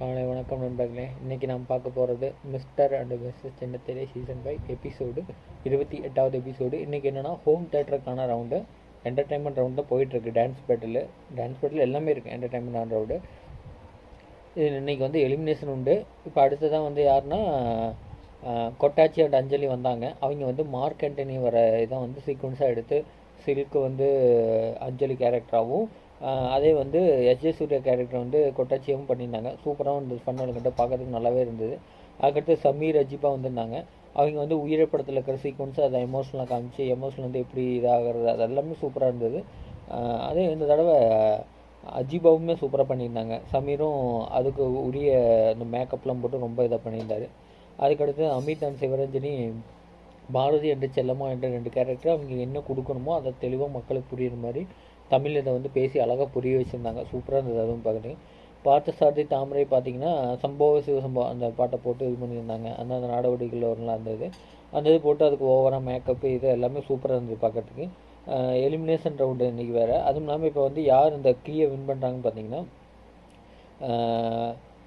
காலை வணக்கம் நண்பர்களே. இன்றைக்கி நாம் பார்க்க போகிறது mister and missus Chinnathirai season five episode இருபத்தி எட்டாவது எபிசோடு இன்றைக்கி என்னென்னா ஹோம் தேட்டருக்கான ரவுண்டு என்டர்டைன்மெண்ட் ரவுண்டு போயிட்டுருக்கு. டான்ஸ் பேட்டில் டான்ஸ் பேட்டில் எல்லாமே இருக்குது என்டர்டைன்மெண்ட் ரவுண்டு இது இன்றைக்கி வந்து எலிமினேஷன் உண்டு. இப்போ அடுத்ததான் வந்து யாருன்னா கொட்டாச்சி அண்ட் அஞ்சலி வந்தாங்க. அவங்க வந்து மார்க் ஆண்டனி வர இதை வந்து சீக்வன்ஸாக எடுத்து சில்க்கு வந்து அஞ்சலி கேரக்டராகவும் அதே வந்து எஸ்ஜே சூர்யா கேரக்டர் வந்து கொட்டாச்சியமும் பண்ணியிருந்தாங்க. சூப்பராகவும் இருந்தது. ஃபன் பார்க்கறதுக்கு நல்லாவே இருந்தது. அதுக்கடுத்து சமீர் அஜிபா வந்திருந்தாங்க. அவங்க வந்து உயிரை படத்தில் இருக்கிற சீக்வன்ஸ் அதை எமோஷனலாக காமிச்சு எமோஷனல் வந்து எப்படி இதாகிறது அது எல்லாமே சூப்பராக இருந்தது. அதே இந்த தடவை அஜிபாவுமே சூப்பராக பண்ணியிருந்தாங்க. சமீரும் அதுக்கு உரிய அந்த மேக்கப்லாம் போட்டு ரொம்ப இதாக பண்ணியிருந்தாரு. அதுக்கடுத்து அமித் அண்ட் சிவரஞ்சனி பாரதி என்ற செல்லம்மா என்ற ரெண்டு கேரக்டர் அவங்க என்ன கொடுக்கணுமோ அதை தெளிவாக மக்களுக்கு புரியுற மாதிரி தமிழ் இதை வந்து பேசி அழகாக புரிய வச்சுருந்தாங்க. சூப்பராக இருந்தது அதுவும் பார்க்குறேன் பார்த்த சாரதி தாமரை பார்த்தீங்கன்னா சம்பவ சிவசம்பவம் அந்த பாட்டை போட்டு இது பண்ணியிருந்தாங்க. அந்த அந்த நாடோடிகள் வரலாம் இருந்தது. அந்த இது போட்டு அதுக்கு ஓவராக மேக்கப்பு இது எல்லாமே சூப்பராக இருந்தது பார்க்கறதுக்கு. எலிமினேஷன் ரவுண்டு இன்றைக்கி வேறு. அதுவும் இல்லாமல் இப்போ வந்து யார் இந்த கீயை வின் பண்ணுறாங்கன்னு பார்த்தீங்கன்னா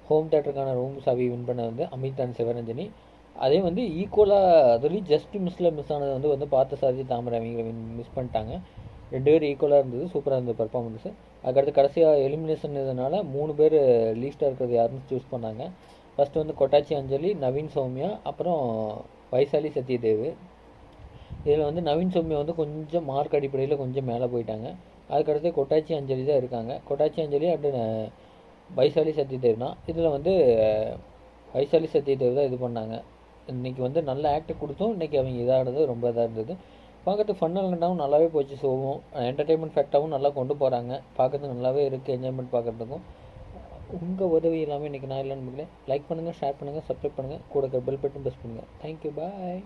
ஹோம் தேட்டருக்கான ரூம் சாவி வின் பண்ணது வந்து அமித் அண்ட் சிவரஞ்சனி. அதே வந்து ஈக்குவலாக அதுலேயும் ஜஸ்ட் மிஸ்ஸில் மிஸ் ஆனது வந்து வந்து பார்த்த சாதி தாமரை அவங்க வின் மிஸ் பண்ணிட்டாங்க. ரெண்டு பேரும் ஈக்குவலாக இருந்தது சூப்பராக இருந்தது பர்ஃபார்மன்ஸு அதுக்கடுத்து கடைசியாக எலிமினேஷன் இதனால் மூணு பேர் லீஸ்டாக இருக்கிறது யாருன்னு சூஸ் பண்ணாங்க. ஃபஸ்ட்டு வந்து கொட்டாச்சி அஞ்சலி நவீன் சௌமியா அப்புறம் வைசாலி சத்யதேவ். இதில் வந்து நவீன் சௌமியா வந்து கொஞ்சம் மார்க் அடிப்படையில் கொஞ்சம் மேலே போயிட்டாங்க. அதுக்கடுத்து கொட்டாச்சி அஞ்சலி தான் இருக்காங்க. கொட்டாச்சி அஞ்சலி அண்டு வைசாலி சத்யதேவ் தான் இதில் வந்து வைசாலி சத்யதேவ் தான் இது பண்ணாங்க. இன்றைக்கி வந்து நல்ல ஆக்ட் கொடுத்தும் இன்றைக்கி அவங்க இதாகிறது ரொம்ப இதாக இருந்தது. பார்க்கறதுக்கு ஃபன்னாகவும் நல்லாவே போச்சு ஷோவும் என்டர்டெயின்மெண்ட் ஃபேக்டாகவும் நல்லா கொண்டு போகிறாங்க பார்க்குறதுக்கு நல்லாவே இருக்குது என்ஜாய்மெண்ட் பார்க்குறதுக்கும் உங்கள் உதவி இல்லாமல் இன்றைக்கி நான் இல்லைன்னு லைக் பண்ணுங்கள் ஷேர் பண்ணுங்கள் சப்ஸ்கிரைப் பண்ணுங்கள் கூட பெல் பட்டன் ப்ரெஸ் பண்ணுங்கள் தேங்க்யூ பாய்